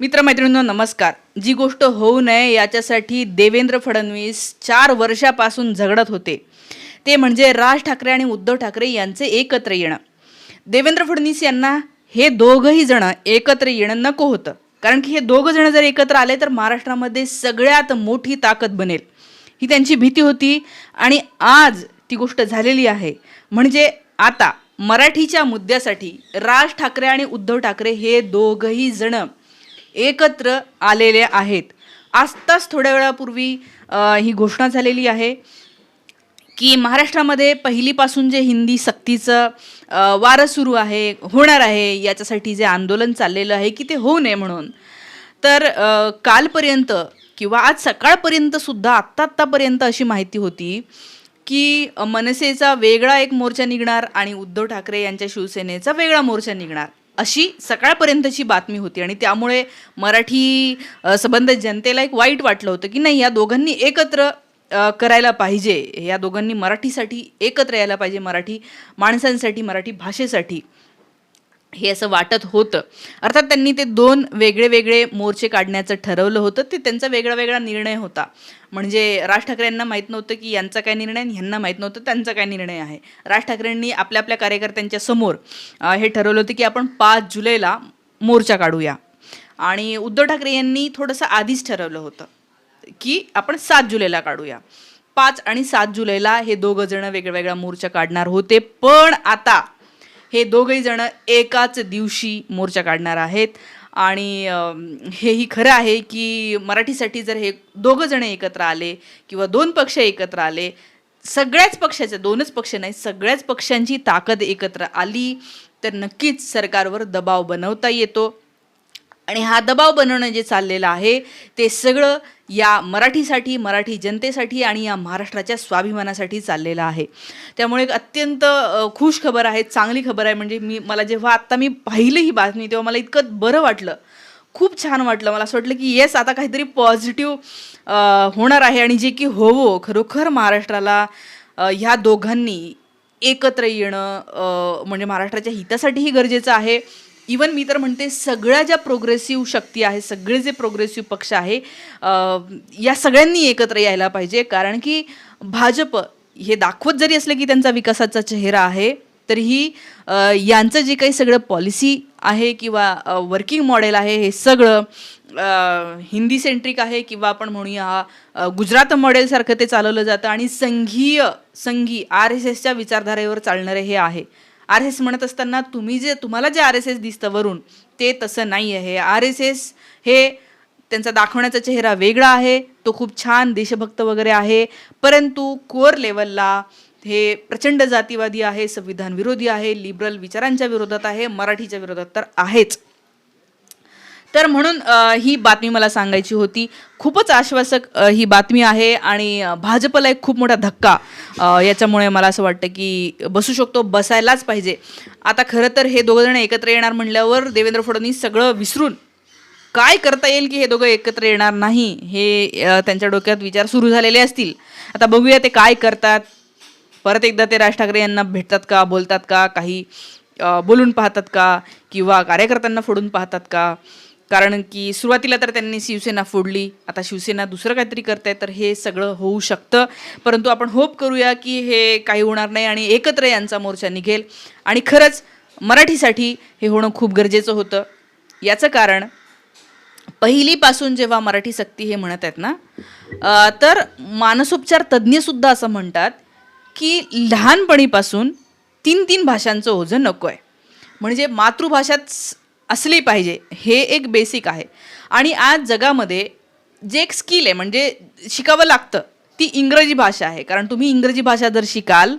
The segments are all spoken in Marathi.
मित्रमैत्रिणींनो नमस्कार. जी गोष्ट होऊ नये याच्यासाठी देवेंद्र फडणवीस चार वर्षापासून झगडत होते. ते म्हणजे राज ठाकरे आणि उद्धव ठाकरे यांचे एकत्र येणं. देवेंद्र फडणवीस यांना हे दोघंही जण एकत्र येणं नको होतं. कारण की हे दोघं जण जर एकत्र आले तर महाराष्ट्रामध्ये सगळ्यात मोठी ताकद बनेल. ही त्यांची भीती होती आणि आज ती गोष्ट झालेली आहे. म्हणजे आता मराठीच्या मुद्द्यासाठी राज ठाकरे आणि उद्धव ठाकरे हे दोघंही जणं एकत्र आलेले आहेत. आत्ताच थोड्या वेळापूर्वी ही घोषणा झालेली आहे की महाराष्ट्रामध्ये पहिलीपासून जे हिंदी सक्तीचं वारं सुरू आहे होणार आहे याच्यासाठी जे आंदोलन चाललेलं आहे की ते होऊ नये म्हणून. तर कालपर्यंत किंवा आज सकाळपर्यंत सुद्धा आत्ता आत्तापर्यंत अशी माहिती होती की मनसेचा वेगळा एक मोर्चा निघणार आणि उद्धव ठाकरे यांच्या शिवसेनेचा वेगळा मोर्चा निघणार. अशी सकाळपर्यंतची बातमी होती. आणि त्यामुळे मराठी अ, संबंध जनतेला एक वाईट वाटलं होतं की नाही या दोघांनी एकत्र करायला पाहिजे. या दोघांनी मराठीसाठी एकत्र यायला पाहिजे. मराठी माणसांसाठी मराठी भाषेसाठी. हे असं वाटत होतं. अर्थात त्यांनी ते दोन वेगळे वेगळे मोर्चे काढण्याचं ठरवलं होतं. ते त्यांचा वेगळा वेगळा निर्णय होता. म्हणजे राज ठाकरे यांना माहीत नव्हतं की यांचा काय निर्णय आणि ह्यांना माहीत नव्हतं त्यांचा काय निर्णय आहे. राज ठाकरेंनी आपल्या आपल्या कार्यकर्त्यांच्या समोर हे ठरवलं होतं की आपण पाच जुलैला मोर्चा काढूया. आणि उद्धव ठाकरे यांनी थोडंसं आधीच ठरवलं होतं की आपण सात जुलैला काढूया. पाच आणि सात जुलैला हे दोघं जण वेगळा मोर्चा काढणार होते. पण आता हे दोघही जण एकाच दिवशी मोर्चा काढणार आहेत. आणि हेही खरं आहे की मराठीसाठी जर हे दोघं जण एकत्र आले किंवा दोन पक्ष एकत्र आले सगळ्याच पक्षाचे दोनच पक्ष नाही सगळ्याच पक्षांची ताकद एकत्र आली तर नक्कीच सरकारवर दबाव बनवता येतो. आणि हा दबाव बनवणं जे चाललेलं आहे ते सगळं या मराठीसाठी मराठी जनतेसाठी आणि या महाराष्ट्राच्या स्वाभिमानासाठी चाललेलं आहे. त्यामुळे एक अत्यंत खुश खबर आहे चांगली खबर आहे. म्हणजे मी मला जेव्हा आत्ता मी पाहिलं ही बातमी तेव्हा मला इतकं बरं वाटलं. खूप छान वाटलं. मला असं वाटलं की येस आता काहीतरी पॉझिटिव्ह होणार आहे आणि जे की होवो खरोखर महाराष्ट्राला ह्या दोघांनी एकत्र येणं म्हणजे महाराष्ट्राच्या हितासाठीही गरजेचं आहे. इवन मी तर म्हणते सगळ्या ज्या प्रोग्रेसिव्ह शक्ती आहे सगळे जे प्रोग्रेसिव्ह पक्ष आहे या सगळ्यांनी एकत्र यायला पाहिजे. कारण की भाजप हे दाखवत जरी असलं की त्यांचा विकासाचा चेहरा आहे तरीही यांचं जे काही सगळं पॉलिसी आहे किंवा वर्किंग मॉडेल आहे हे सगळं हिंदी सेंट्रिक आहे किंवा आपण म्हणूया गुजरात मॉडेलसारखं ते चालवलं जातं आणि संघीय संघी आर एस एसच्या विचारधारेवर चालणारे हे आहे. आर एस एस म्हणत असताना तुम्ही जे तुम्हाला जे आर एस एस दिसतं वरून ते तसं नाही आहे. आर एस एस हे त्यांचा दाखवण्याचा चेहरा वेगळा आहे तो खूप छान देशभक्त वगैरे आहे परंतु कोअर लेवलला हे प्रचंड जातीवादी आहे संविधान विरोधी आहे लिबरल विचारांच्या विरोधात आहे मराठीच्या विरोधात तर आहेच. तर म्हणून ही बातमी मला सांगायची होती. खूपच आश्वासक ही बातमी आहे आणि भाजपला एक खूप मोठा धक्का याच्यामुळे मला असं वाटतं की बसू शकतो बसायलाच पाहिजे. आता खरं तर हे दोघंजण एकत्र येणार म्हणल्यावर देवेंद्र फडणवीस सगळं विसरून काय करता येईल की हे दोघं एकत्र येणार नाही हे त्यांच्या डोक्यात विचार सुरू झालेले असतील. आता बघूया ते काय करतात. परत एकदा ते राज ठाकरे यांना भेटतात का बोलतात का काही बोलून पाहतात का किंवा कार्यकर्त्यांना फोडून पाहतात का? कारण की सुरुवातीला तर त्यांनी शिवसेना फोडली आता शिवसेना दुसरं काहीतरी करताय तर हे सगळं होऊ शकतं. परंतु आपण होप करूया की हे काही होणार नाही आणि एकत्र यांचा मोर्चा निघेल. आणि खरंच मराठीसाठी हे होणं खूप गरजेचं होतं. याचं कारण पहिलीपासून जेव्हा मराठी सक्ती हे म्हणत आहेत ना तर मानसोपचार तज्ज्ञसुद्धा असं म्हणतात की लहानपणीपासून तीन तीन भाषांचं ओझं नको आहे म्हणजे मातृभाषाच असली पाहिजे. हे एक बेसिक आहे. आणि आज जगामध्ये जे एक स्किल आहे म्हणजे शिकावं लागतं ती इंग्रजी भाषा आहे. कारण तुम्ही इंग्रजी भाषा जर शिकाल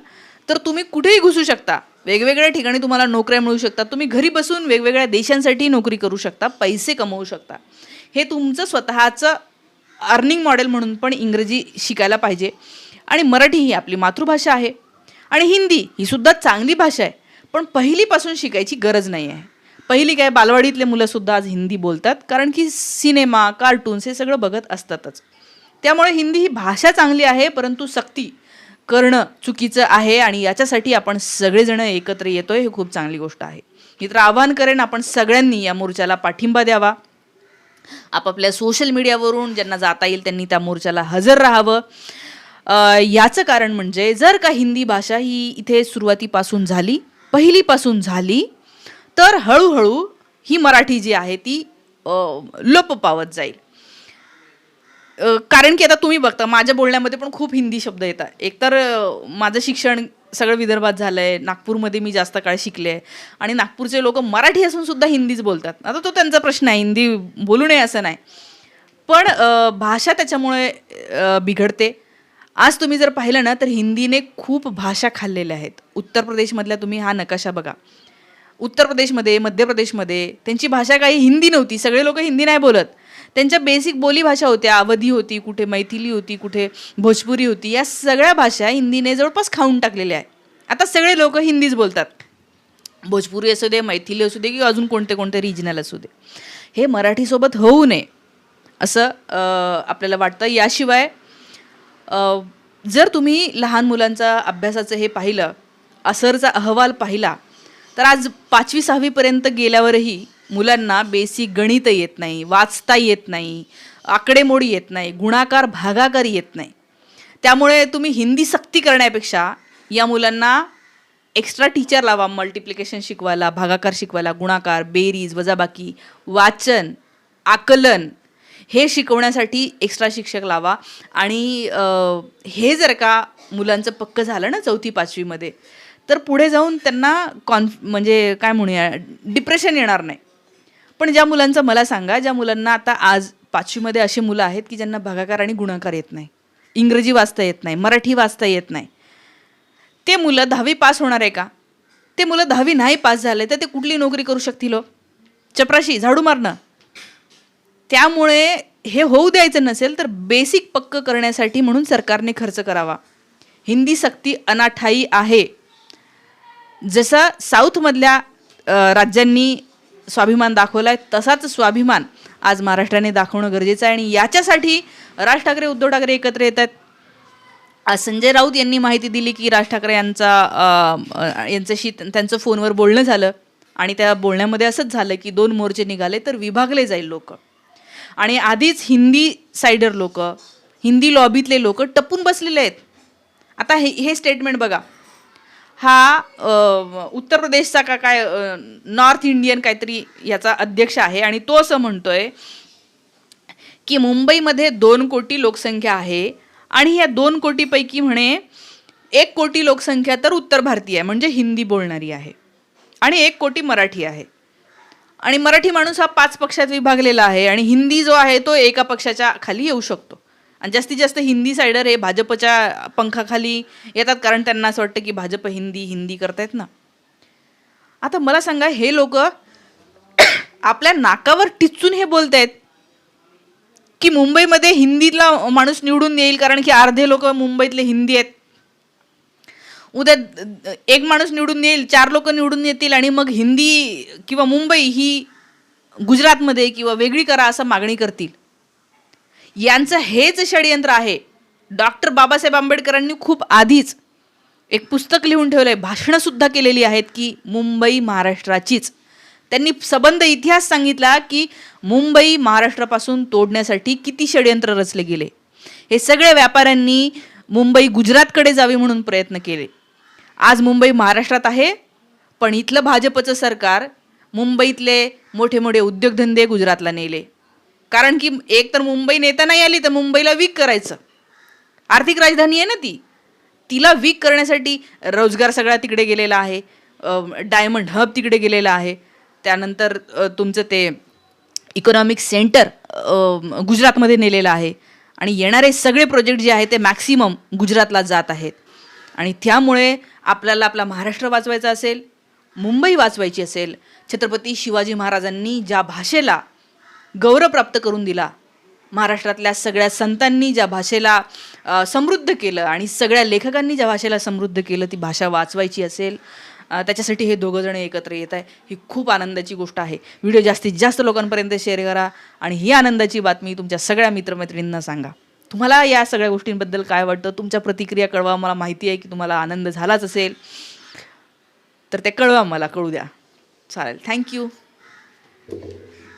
तर तुम्ही कुठेही घुसू शकता. वेगवेगळ्या ठिकाणी तुम्हाला नोकऱ्या मिळू शकतात. तुम्ही घरी बसून वेगवेगळ्या देशांसाठी नोकरी करू शकता पैसे कमवू शकता. हे तुमचं स्वतःचं अर्निंग मॉडेल म्हणून पण इंग्रजी शिकायला पाहिजे. आणि मराठी ही आपली मातृभाषा आहे. आणि हिंदी ही सुद्धा चांगली भाषा आहे. पण पहिलीपासून शिकायची गरज नाही आहे. पहिली काय बालवाडीतले मुलंसुद्धा आज हिंदी बोलतात कारण की सिनेमा कार्टून्स हे सगळं बघत असतातच. त्यामुळे हिंदी ही भाषा चांगली आहे परंतु सक्ती करणं चुकीचं आहे आणि याच्यासाठी आपण सगळेजण एकत्र येतोय हे खूप चांगली गोष्ट आहे. मी तर आवाहन करेन आपण सगळ्यांनी या मोर्चाला पाठिंबा द्यावा. आपापल्या सोशल मीडियावरून ज्यांना जाता येईल त्यांनी त्या मोर्चाला हजर राहावं. याचं कारण म्हणजे जर का हिंदी भाषा ही इथे सुरुवातीपासून झाली पहिलीपासून झाली तर हळूहळू ही मराठी जी आहे ती लोप पावत जाईल. कारण की आता तुम्ही बघता माझ्या बोलण्यामध्ये पण खूप हिंदी शब्द येतात. एकतर माझं शिक्षण सगळं विदर्भात झालं आहे नागपूरमध्ये मी जास्त काळ शिकले आहे. आणि नागपूरचे लोक मराठी असून सुद्धा हिंदीच बोलतात. आता तो त्यांचा प्रश्न आहे हिंदी बोलू नये असं नाही. पण भाषा त्याच्यामुळे बिघडते. आज तुम्ही जर पाहिलं ना तर हिंदीने खूप भाषा खाल्लेल्या आहेत. उत्तर प्रदेशमधल्या तुम्ही हा नकाशा बघा. उत्तर प्रदेशमध्ये मध्य प्रदेशमध्ये त्यांची भाषा काही हिंदी नव्हती सगळे लोक हिंदी नाही बोलत. त्यांच्या बेसिक बोलीभाषा होत्या अवधी होती कुठे मैथिली होती कुठे भोजपुरी होती या सगळ्या भाषा हिंदीने जवळपास खाऊन टाकलेल्या आहे आता सगळे लोक हिंदीच बोलतात. भोजपुरी असू दे मैथिली असू दे किंवा अजून कोणते कोणते रिजनल असू दे. हे मराठीसोबत होऊ नये असं आपल्याला वाटतं. याशिवाय जर तुम्ही लहान मुलांचा अभ्यासाचं हे पाहिलं असरचा अहवाल पाहिला तर आज पाचवी सहावीपर्यंत गेल्यावरही मुलांना बेसिक गणित येत नाही वाचता येत नाही आकडेमोडी येत नाही गुणाकार भागाकार येत नाही. त्यामुळे तुम्ही हिंदी सक्ती करण्यापेक्षा या मुलांना एक्स्ट्रा टीचर लावा मल्टिप्लिकेशन शिकवायला भागाकार शिकवायला गुणाकार बेरीज वजाबाकी वाचन आकलन हे शिकवण्यासाठी एक्स्ट्रा शिक्षक लावा. आणि हे जर का मुलांचं पक्क झालं ना चौथी पाचवीमध्ये तर पुढे जाऊन त्यांना कॉन्फ म्हणजे काय म्हणूया डिप्रेशन येणार नाही. पण ज्या मुलांचं मला सांगा ज्या मुलांना आता आज पाचवीमध्ये अशी मुलं आहेत की ज्यांना भागाकार आणि गुणाकार येत नाही इंग्रजी वाचता येत नाही मराठी वाचता येत नाही ते मुलं दहावी पास होणार आहे का? ते मुलं दहावी नाही पास झाले तर ते कुठली नोकरी करू शकतील हो? चपराशी झाडू मारणं. त्यामुळे हे होऊ द्यायचं नसेल तर बेसिक पक्क करण्यासाठी म्हणून सरकारने खर्च करावा. हिंदी सक्ती अनाठाई आहे. जसा साऊथमधल्या राज्यांनी स्वाभिमान दाखवला आहे तसाच स्वाभिमान आज महाराष्ट्राने दाखवणं गरजेचं आहे. आणि याच्यासाठी राज ठाकरे उद्धव ठाकरे एकत्र येत आहेत. आज संजय राऊत यांनी माहिती दिली की राज ठाकरे यांचा यांच्याशी त्यांचं फोनवर बोलणं झालं. आणि त्या बोलण्यामध्ये असंच झालं की दोन मोर्चे निघाले तर विभागले जाईल लोक. आणि आधीच हिंदी सायडर लोक हिंदी लॉबीतले लोक टपून बसलेले आहेत. आता हे हे स्टेटमेंट बघा. हा उत्तर प्रदेशचा का काय नॉर्थ इंडियन काहीतरी याचा अध्यक्ष आहे आणि तो असं म्हणतोय की मुंबईमध्ये दोन कोटी लोकसंख्या आहे आणि या दोन कोटीपैकी म्हणे एक कोटी लोकसंख्या तर उत्तर भारतीय आहे म्हणजे हिंदी बोलणारी आहे आणि एक कोटी मराठी आहे. आणि मराठी माणूस हा पाच पक्षात विभागलेला आहे आणि हिंदी जो आहे तो एका पक्षाच्या खाली येऊ शकतो. आणि जास्तीत जास्त हिंदी सायडर हे भाजपच्या पंखाखाली येतात कारण त्यांना असं वाटतं की भाजप हिंदी हिंदी करतायत ना. आता मला सांगा हे लोक आपल्या नाकावर टिचून हे बोलतायत की मुंबईमध्ये हिंदीतला माणूस निवडून येईल कारण की अर्धे लोक मुंबईतले हिंदी आहेत. उद्या एक माणूस निवडून येईल चार लोक निवडून येतील आणि मग हिंदी किंवा मुंबई ही गुजरातमध्ये किंवा वेगळी करा असं मागणी करतील. यांचं हेच षडयंत्र आहे. डॉक्टर बाबासाहेब आंबेडकरांनी खूप आधीच एक पुस्तक लिहून ठेवलं आहे भाषणंसुद्धा केलेली आहेत की मुंबई महाराष्ट्राचीच. त्यांनी सबंध इतिहास सांगितला की मुंबई महाराष्ट्रापासून तोडण्यासाठी किती षडयंत्र रचले गेले. हे सगळे व्यापाऱ्यांनी मुंबई गुजरातकडे जावी म्हणून प्रयत्न केले. आज मुंबई महाराष्ट्रात आहे पण इथलं भाजपचं सरकार मुंबईतले मोठे मोठे उद्योगधंदे गुजरातला नेले. कारण की एक तर मुंबई नेता नाही आली तर मुंबईला वीक करायचं. आर्थिक राजधानी आहे ना ती. तिला वीक करण्यासाठी रोजगार सगळा तिकडे गेलेला आहे. डायमंड हब तिकडे गेलेला आहे. त्यानंतर तुमचं ते इकॉनॉमिक सेंटर गुजरातमध्ये नेलेलं आहे. आणि येणारे सगळे प्रोजेक्ट जे आहेत ते मॅक्सिमम गुजरातला जात आहेत. आणि त्यामुळे आपल्याला आपला महाराष्ट्र वाचवायचा असेल मुंबई वाचवायची असेल छत्रपती शिवाजी महाराजांनी ज्या भाषेला गौरव प्राप्त करून दिला. महाराष्ट्रातल्या सगळ्या संतांनी ज्या भाषेला समृद्ध केलं आणि सगळ्या लेखकांनी ज्या भाषेला समृद्ध केलं ती भाषा वाचवायची असेल त्याच्यासाठी हे दोघं जण एकत्र येत आहे. ही खूप आनंदाची गोष्ट आहे. व्हिडिओ जास्तीत जास्त लोकांपर्यंत शेअर करा आणि ही आनंदाची बातमी तुमच्या सगळ्या मित्रमैत्रिणींना सांगा. तुम्हाला या सगळ्या गोष्टींबद्दल काय वाटतं? तुमच्या प्रतिक्रिया कळवा. मला माहिती आहे की तुम्हाला आनंद झालाच असेल. तर ते कळवा मला कळू द्या. चालेल. थँक्यू